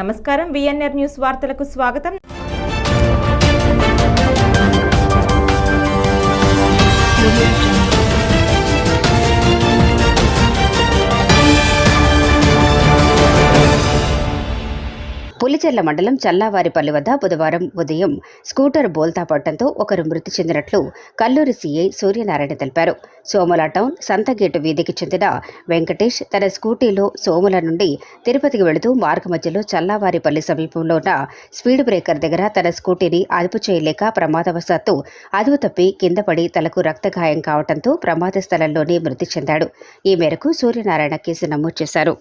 నమస్కారం VNR news వార్తలకు స్వాగతం. పులిచెర్ల మండలం చల్లావారిపల్లి వద్ద బుధవారం ఉదయం స్కూటర్ బోల్తా పడటంతో ఒకరు మృతి చెందినట్లు కల్లూరి సీఐ సూర్యనారాయణ తెలిపారు. సోముల టౌన్ సంతగేటు వీధికి చెందిన వెంకటేష్ తన స్కూటీలో సోముల నుండి తిరుపతికి వెళుతూ మార్గమధ్యలో చల్లావారిపల్లి సమీపంలో ఉన్న స్పీడ్ బ్రేకర్ దగ్గర తన స్కూటీని అదుపు చేయలేక ప్రమాదవశాత్తు అదుపు తప్పి కింద పడి తలకు రక్తగాయం కావడంతో ప్రమాద స్థలంలోనే మృతి చెందాడు. ఈ మేరకు సూర్యనారాయణ కేసు నమోదు చేశారు.